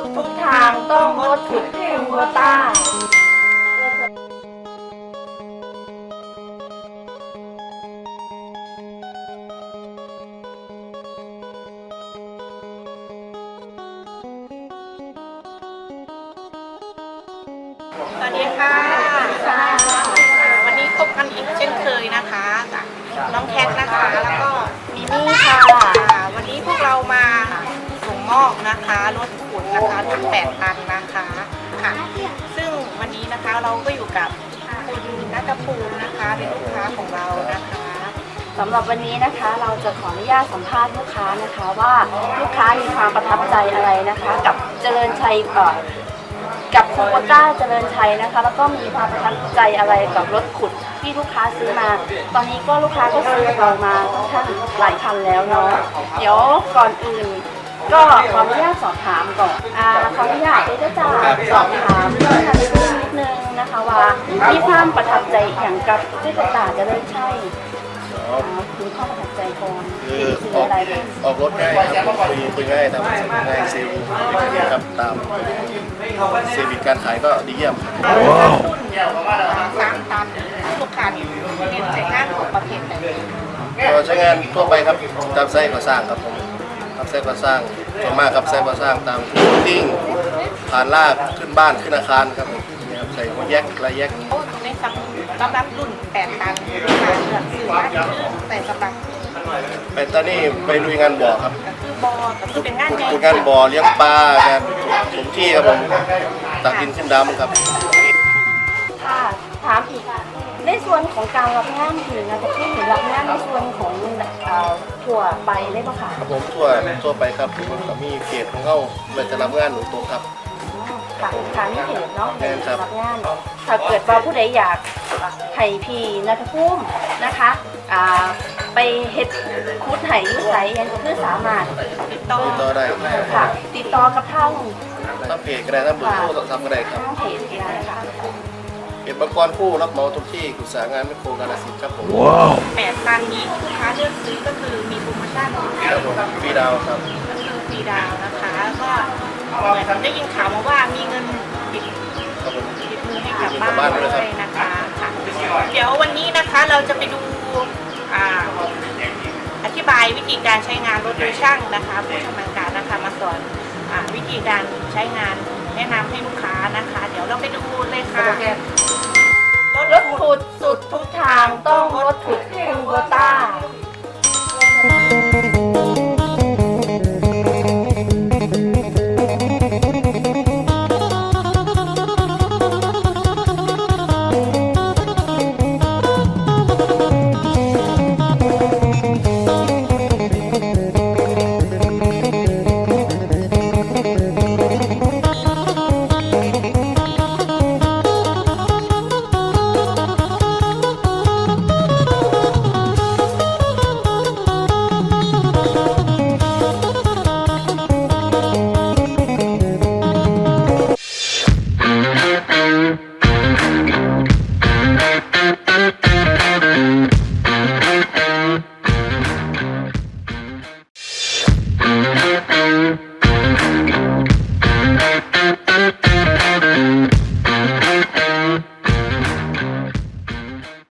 ดทุกทางต้องงดผิดที่หัวตาสวัสดีค่ะ วันนี้พบกันอีกเช่นเคยนะคะกับน้องแคทนะคะ แล้วก็มิมี่ค่ะ วันนี้พวกเรามาส่งมอบนะคะรถ นะคะรถแปดตันนะคะค่ะ ซึ่งวันนี้นะคะเราก็อยู่กับคุณนัทภูมินะคะเป็นลูกค้าของเรานะคะสำหรับวันนี้นะคะเราจะขออนุญาตสัมภาษณ์ลูกค้านะคะว่าลูกค้ามีความประทับใจอะไรนะคะ กับเจริญชัยเอ่อกับโคโบต้าเจริญชัยนะคะ แล้วก็มีความประทับใจอะไรกับรถขุดที่ลูกค้าซื้อมา ตอนนี้ก็ลูกค้าก็ซื้อเรามาค่อนข้งหลายคันแล้วเนาะเดี๋ยวก่อนอื่น ก็ขออนุญาตสอบถามก่อนอ่าขออนุญาตเอกจะสอบถามเรื่องการซื้อนิดนึงนะคะว่ามีความประทับใจอย่างกับโคโบต้าเจริญชัยอ๋อมีข้อประทับใจก่อนคือซื้อออกอะไรบ้างออกรถง่ายครับคุยคุยง่ายทำง่ายเซลล์ครับตามเซอร์วิสการขายก็ดีเยี่ยมรุ่นสามตันลูกค้าเนี่ยเรียนใช้งานของประเภทไหนก็ใช้งานทั่วไปครับตามไซต์ก่อสร้างครับผมตาม ไซต์ก่อสร้างส่วนมากครับไซต์ก่อสร้างตามติ้งผ่านลากขึ้นบ้านขึ้นอาคารครับผมเนี่ยครับใส่หัวแยกระแยกโอ้ในสำสำหรับรุ่นแปดตันลูกค้าเลือกซื้อมาคือแต่สำหรับไปตอนนี้ไปลุยงานบ่อครับก็คือบอก็คือเป็นงานใหญ่ลุยงานบ่อเลี้ยงปลางานถมที่ครับผมตักดินขึ้นดำครับค่ะถามอีก ในส่วนของการรับงานถึงนะจะพูดถึงรับงานในส่วนของเอ่อถั่วไปได้ปะคะครับผมทั่วทั่วไปครับผมก็มีเขตของเขาเลยจะรับงานหนูตรงครับ ค่ะค่ะนี่เพจเนาะแม่นครับรับงานถ้าเกิดว่าผู้ใดอยากให้พีนัทพุ่มนะคะอ่าไปเฮ็ดคูดไห่ยุ้ยใสยังก็คือสามารถติดต่อติดต่อได้ ค่ะ ติดต่อกับทางถ้าเพจก็ได้ถ้าเบอร์โทรศัพท์ก็ได้ครับ ทางเพจได้ค่ะ เพจบางกรผู้รับเหมาทุกที่กุศลงานไม่โคกาลสินธุ์ครับผมแปดตันนี้ลูกค้าเลือกซื้อก็คือมีโปรโมชั่นครับผมฟรีดาวครับ ก็คือฟรีดาวน์นะคะก็เหมือนได้ยินข่าวมาว่ามีเงินติดครับผม ติดมือให้กลับบ้านด้วยนะคะค่ะเดี๋ยววันนี้นะคะเราจะไปดูอ่าอธิบายวิธีการใช้งานรถโดยช่างนะคะผู้ชำนาญการนะคะมาสอนอาวิธีการใช้งาน แนะนำให้ลูกค้านะคะ เดี๋ยวเราไปดูเลยค่ะ รถขุดสุดทุกทางต้องรถขุดคูโบต้า